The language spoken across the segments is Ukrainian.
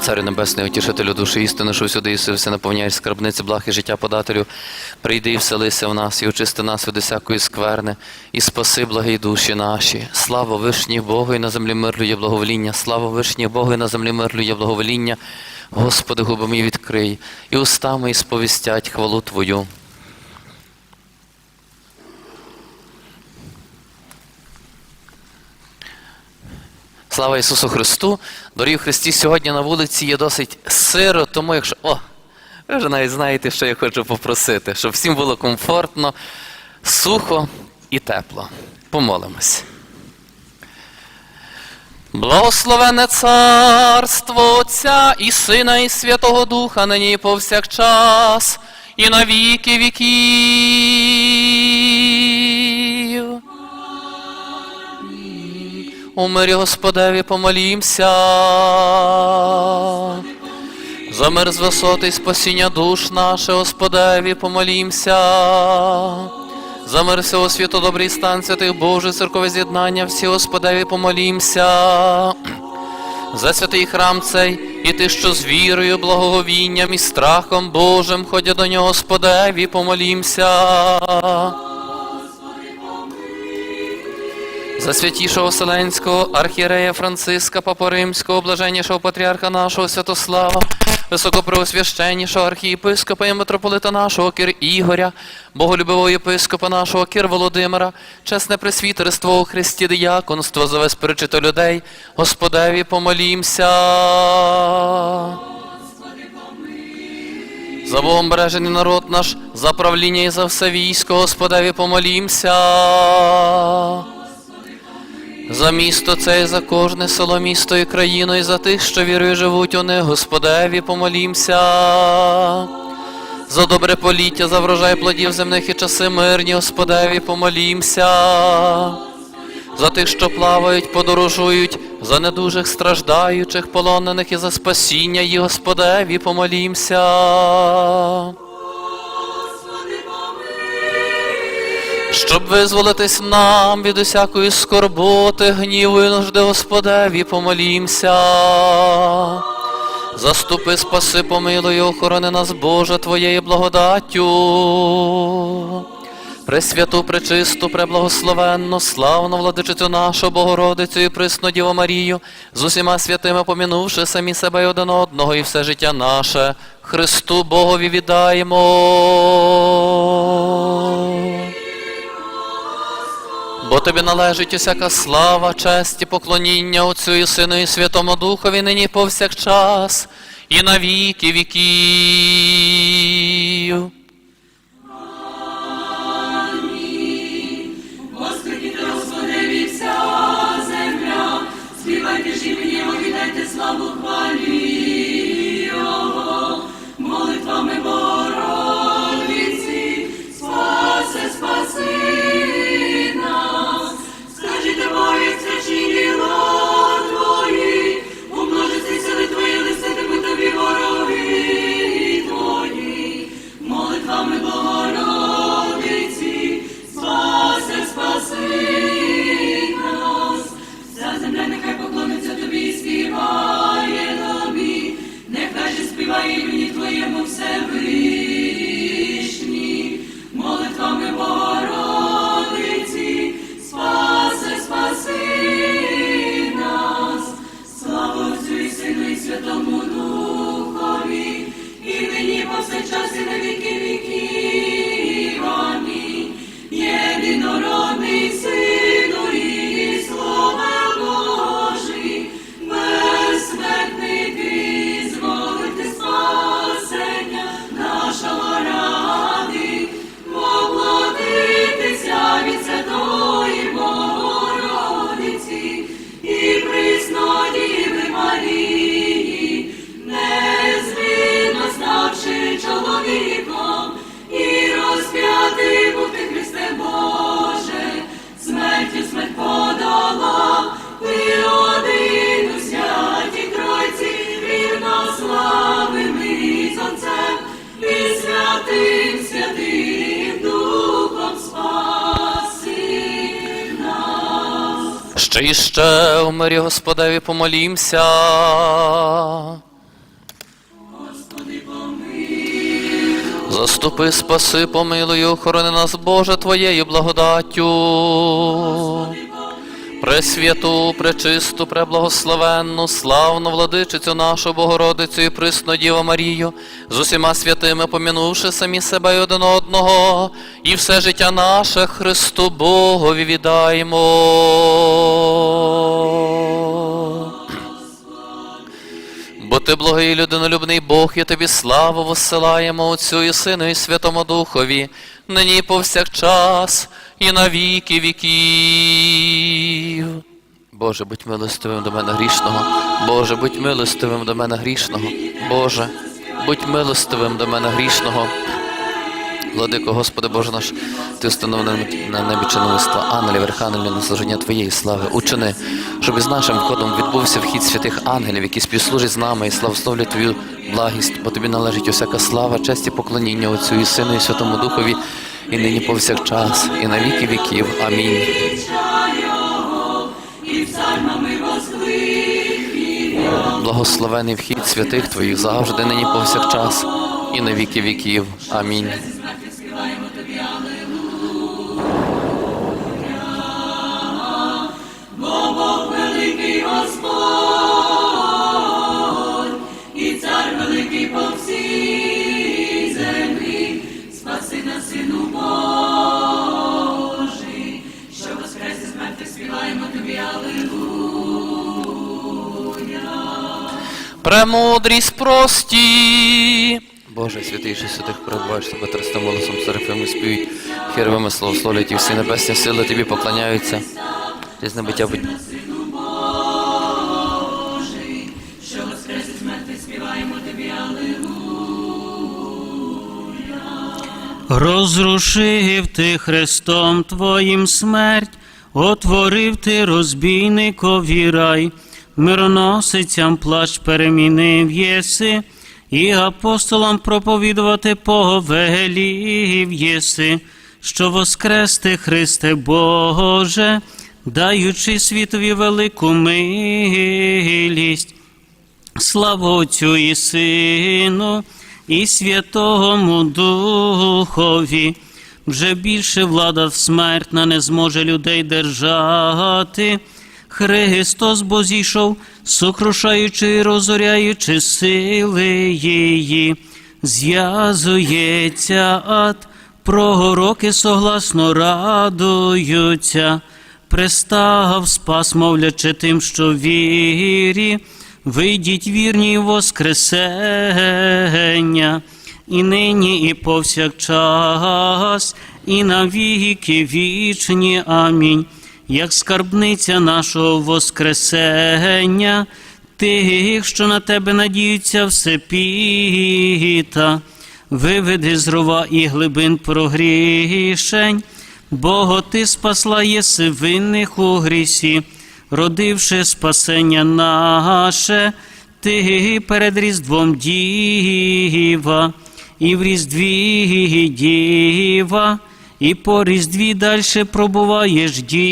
Царю Небесний, утішителю душі істини, що всюди Ісусе наповняєш скарбниці, благ життя подателю. Прийди і вселися в нас, і очисти нас від усякої скверни, і спаси благі душі наші. Слава вишні Богу, і на землі мир лює благовоління. Слава вишні Богу, і на землі мир лює благовоління. Господи, губи мій відкрий, і устами і сповістять хвалу Твою. Слава Ісусу Христу! Дорогі Христі, сьогодні на вулиці є досить сиро, тому якщо. О! Ви вже навіть знаєте, що я хочу попросити, щоб всім було комфортно, сухо і тепло. Помолимось. Благословене царство Отця і Сина, і Святого Духа, нині і повсякчас, і на віки віків. У Господеві помолімся. За мир з висоти і спасіння душ наше, Господеві, помолімся. За мир всього світу, добрий стан святих Божий, церкове з'єднання, всі Господеві, помолімся. За святий храм цей, і ти, що з вірою, благоговінням і страхом Божим, ходя до нього, Господеві, помолімся. За святішого Вселенського архієрея Франциска, Папа Римського, блаженнішого патріарха нашого Святослава, високопреосвященнішого архієпископа і митрополита нашого Кир Ігоря, боголюбивого єпископа нашого Кир Володимира, чесне пресвітерство у Христі діяконство, за весь перечито людей, Господеві помолімся. За Богом бережений народ наш, за правління і за все військо, Господеві помолімся. За місто це і за кожне село, місто і країну, і за тих, що вірою живуть у них, Господеві, помолімся. За добре поліття, за врожай плодів земних і часи мирні, Господеві, помолімся. За тих, що плавають, подорожують, за недужих страждаючих, полонених і за спасіння їх, Господеві, помолімся. Щоб визволитись нам від усякої скорботи, гніву і нужди Господеві, помолімся. Заступи, спаси, помилуй, охорони нас, Боже, Твоєю благодаттю. Пресвяту, пречисту, преблагословенну, славну владичицю нашу, Богородицю і присну Діву Марію, з усіма святими помінувши самі себе і один одного, і все життя наше, Христу Богові віддаємо. Бо тобі належить усяка слава, честь і поклоніння Отцю і Сину і Святому Духові нині повсякчас і на віки віків. славими Сонцем і святим святим Духом спаси нас. Ще і ще у мирі Господеві помолімся. Заступи, спаси, помилуй, охорони нас, Боже, Твоєю благодаттю. Пресвяту, пречисту, преблагословенну, славну владичицю нашу Богородицю і присну Діву Марію, з усіма святими помінувши самі себе і один одного, і все життя наше Христу Богові віддаємо. Бо ти благий людинолюбний Бог, і тобі славу воссилаємо Отцю і Сину і Святому Духові, нині повсякчас, і на віки віків. Боже, будь милостивим до мене грішного. Боже, будь милостивим до мене грішного. Боже, будь милостивим до мене грішного. Владико, Господи Боже наш, Ти встановлений на небі чиновництва ангелів, архангелів на служення Твоєї слави. Учини, щоб із нашим входом відбувся вхід святих ангелів, які співслужать з нами і славословлять Твою благість, бо Тобі належить усяка слава, честь і поклоніння Отцю і Сину і Святому Духові, і нині повсякчас, і на віки віків. Амінь. Благословений вхід святих Твоїх завжди, нині повсякчас, і на віки віків. Амінь. Бог великий Господь, Премудрість прості. Боже, святийший святих перебуваєш тебе трестим голосом серафими співають, херовими славословлять і всі небесні сили тобі поклоняються. Різне биття будь. Божий, що воскрес із мертвих співаємо тобі, Аллилуйя. Розрушив ти Христом Твоїм смерть, отворив ти розбійникові рай, мироносицям плащ перемінив єси, і апостолам проповідувати повелів єси, що воскрес ти, Христе Боже, даючи світові велику милість. Слава Отцю і Сину, і Святому Духові. Вже більше влада смертна не зможе людей держати. Христос бо зійшов, сокрушаючи і розоряючи сили її, зв'язується ад, пророки согласно радуються, пристав спас, мовлячи тим, що вірі, вийдіть вірні Воскресення, і нині, і повсякчас, і на віки вічні. Амінь. Як скарбниця нашого Воскресення, тих, що на тебе надіються все піта, виведи з рова і глибин прогрішень, Бого ти спасла єси винних у грісі, родивши спасення наше, ти перед Різдвом діва, і в Різдві діва, і по Різдві дальше пробуваєш діва.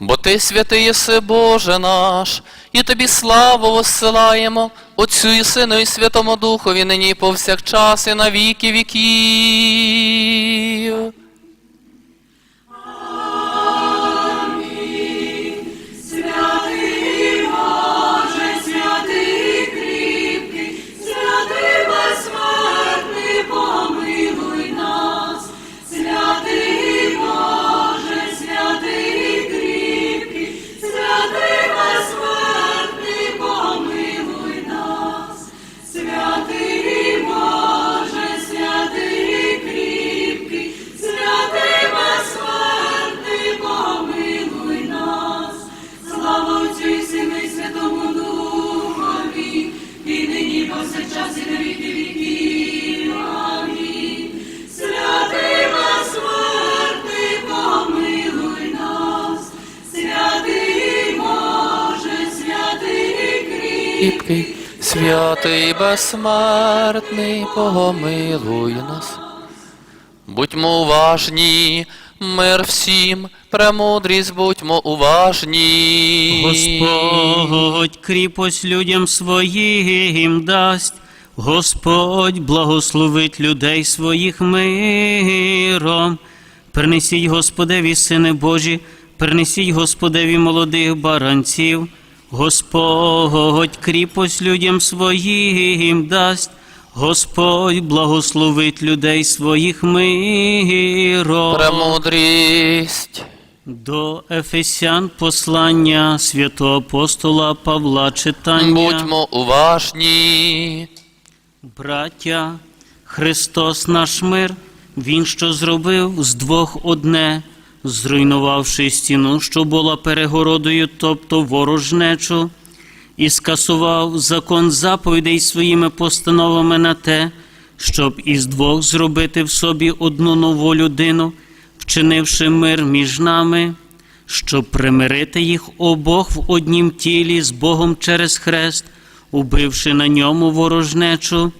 Бо ти святий єси Боже наш, і тобі славу воссилаємо, Отцю і Сину і Святому Духові, нині повсякчас, і на віки віків. Святий безсмертний, помилуй нас. Будьмо уважні, мир всім, премудрість, будьмо уважні. Господь кріпость людям своїм дасть, Господь благословить людей своїх миром. Принесіть Господеві, сини Божі, принесіть Господеві молодих баранців. Господь кріпость людям своїм дасть. Господь благословить людей своїх миром. Премудрість. До Ефесян послання святого апостола Павла читання. Будьмо уважні. Браття, Христос наш мир, Він, що зробив з двох одне, зруйнувавши стіну, що була перегородою, тобто ворожнечу, і скасував закон заповідей своїми постановами на те, щоб із двох зробити в собі одну нову людину, вчинивши мир між нами, щоб примирити їх обох в однім тілі з Богом через хрест, убивши на ньому ворожнечу.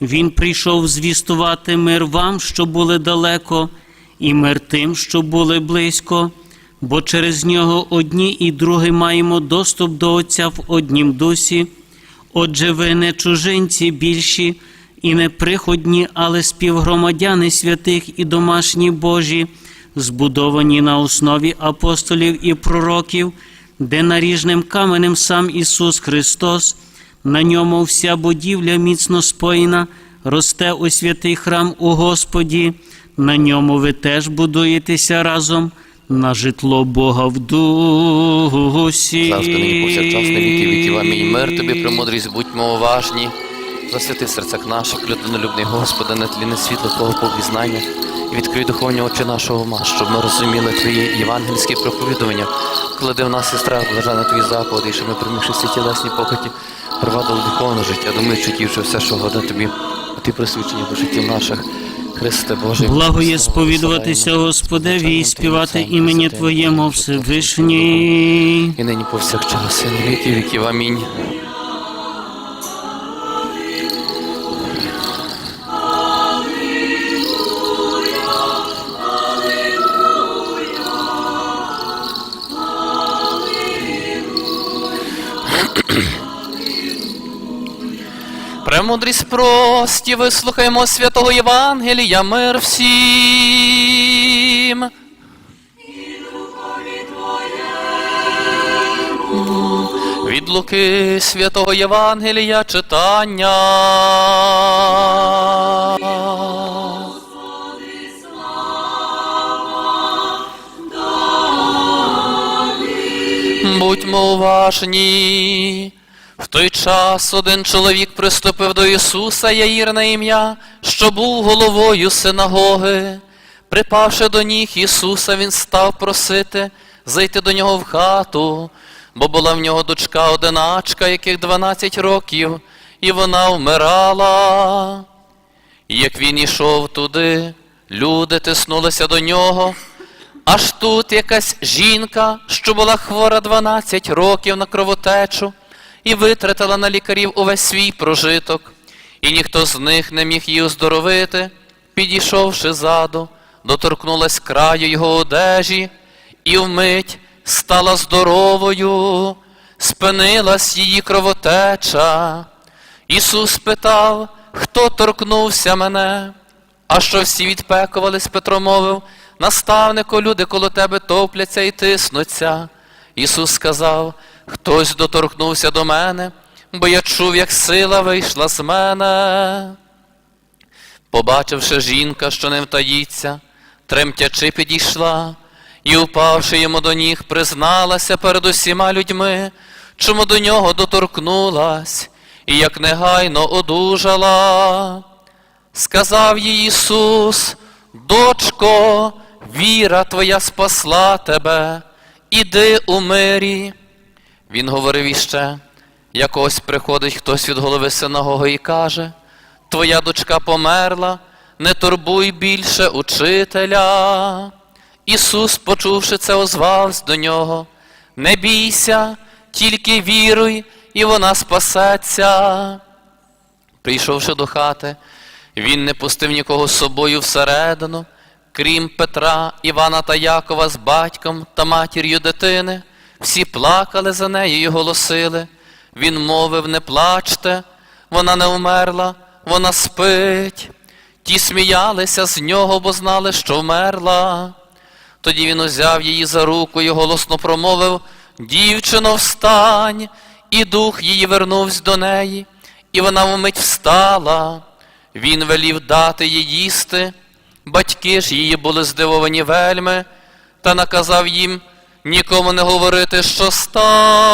Він прийшов звістувати мир вам, що були далеко, і мир тим, що були близько, бо через нього одні і другі маємо доступ до Отця в однім дусі. Отже, ви не чужинці більші і не приходні, але співгромадяни святих і домашні Божі, збудовані на основі апостолів і пророків, де наріжним каменем сам Ісус Христос, на ньому вся будівля міцно споєна, росте у святий храм у Господі, на ньому ви теж будуєтеся разом на житло Бога в дусі. Завжди нині повсякчас на віки віків. Амінь. Мир тобі, премудрість, будьмо уважні. Засвяти в серцях наших, людинолюбний Господи, на тлі не світло Твого повізнання. І відкрий духовні очі нашого ума, щоб ми розуміли Твої євангельські проповідування. Клади в нас і страх, блажена Твої і щоб ми, примігши всі тілесні похоті, провадили духовне життя, думаю, чутівши все, що года Тобі, а Ти присвячені до життів наших. Христе Боже, Благо є сповідуватися Господеві і співати імені Твоєму Всевишній. І нині повсякчас, і на віки віків. Амінь. Премудрість прості, вислухаймо святого Євангелія, мир всім. Від Луки святого Євангелія читання. Будьмо уважні. В той час один чоловік приступив до Ісуса Яїр на ім'я, що був головою синагоги. Припавши до ніг Ісуса, він став просити зайти до нього в хату, бо була в нього дочка одиначка, яких 12 років, і вона вмирала. І як він ішов туди, люди тиснулися до нього. Аж тут якась жінка, що була хвора 12 років на кровотечу, і витратила на лікарів увесь свій прожиток, і ніхто з них не міг її оздоровити, підійшовши ззаду, доторкнулась краю його одежі, і вмить стала здоровою, спинилась її кровотеча. Ісус питав, хто торкнувся мене? А що всі відпекувались, Петро мовив, наставнику, люди коло тебе топляться і тиснуться. Ісус сказав, хтось доторкнувся до мене, бо я чув, як сила вийшла з мене. Побачивши жінка, що не втаїться, тремтячи підійшла, і, упавши йому до ніг, призналася перед усіма людьми, чому до нього доторкнулась, і як негайно одужала. Сказав їй Ісус, дочко, віра твоя спасла тебе, іди у мирі. Він говорив іще, як ось приходить хтось від голови синагоги і каже, Твоя дочка померла, не турбуй більше учителя. Ісус, почувши це, озвався до нього. Не бійся, тільки віруй, і вона спасеться. Прийшовши до хати, він не пустив нікого з собою всередину, крім Петра, Івана та Якова з батьком та матір'ю дитини. Всі плакали за нею і голосили. Він мовив, не плачте, вона не вмерла, вона спить. Ті сміялися з нього, бо знали, що вмерла. Тоді він узяв її за руку і голосно промовив Дівчино, встань, і дух її вернувся до неї, і вона вмить встала. Він велів дати їй їсти. Батьки ж її були здивовані вельми, та наказав їм нікому не говорити, що сталося.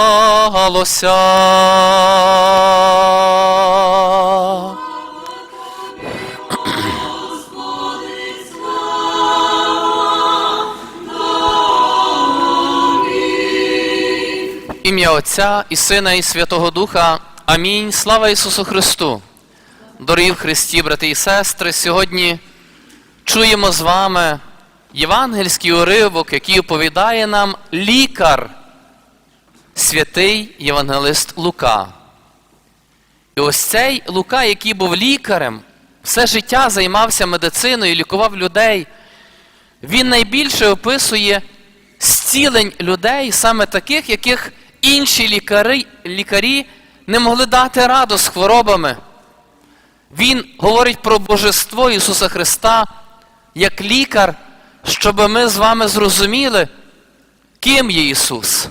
Ім'я Отця і Сина, і Святого Духа. Амінь. Слава Ісусу Христу. Дорогі в Христі, брати і сестри, сьогодні чуємо з вами євангельський уривок, який оповідає нам лікар, святий євангелист Лука. І ось цей Лука, який був лікарем, все життя займався медициною, лікував людей. Він найбільше описує зцілень людей, саме таких, яких інші лікарі, лікарі не могли дати раду з хворобами. Він говорить про Божество Ісуса Христа як лікар, щоб ми з вами зрозуміли, ким є Ісус.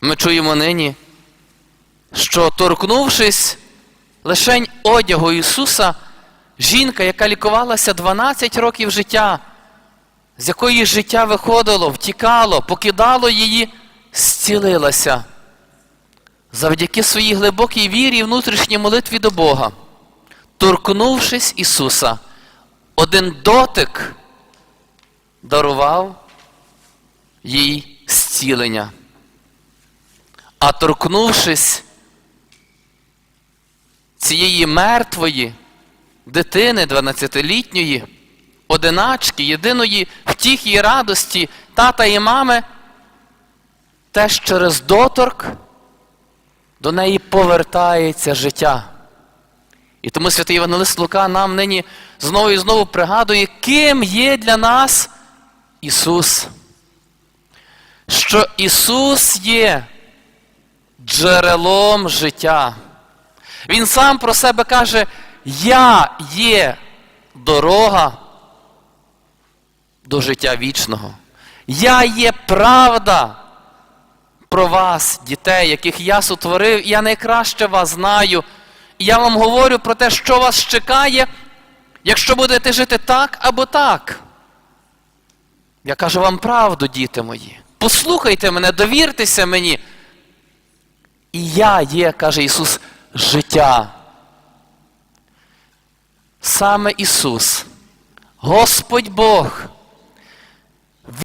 Ми чуємо нині, що торкнувшись лишень одягу Ісуса, жінка, яка лікувалася 12 років життя, з якої життя виходило, втікало, покидало її, зцілилася завдяки своїй глибокій вірі і внутрішній молитві до Бога, торкнувшись Ісуса, один дотик дарував їй зцілення. А торкнувшись цієї мертвої дитини 12-літньої, одиначки, єдиної втіхи радості тата і мами, теж через доторк до неї повертається життя. І тому святий Євангелист Лука нам нині знову і знову пригадує, ким є для нас Ісус. Що Ісус є джерелом життя. Він сам про себе каже, Я є дорога до життя вічного. Я є правда про вас, дітей, яких я сотворив, я найкраще вас знаю. Я вам говорю про те, що вас чекає, якщо будете жити так або так. Я кажу вам правду, діти мої. Послухайте мене, довіртеся мені. І я є, каже Ісус, життя. Саме Ісус, Господь Бог,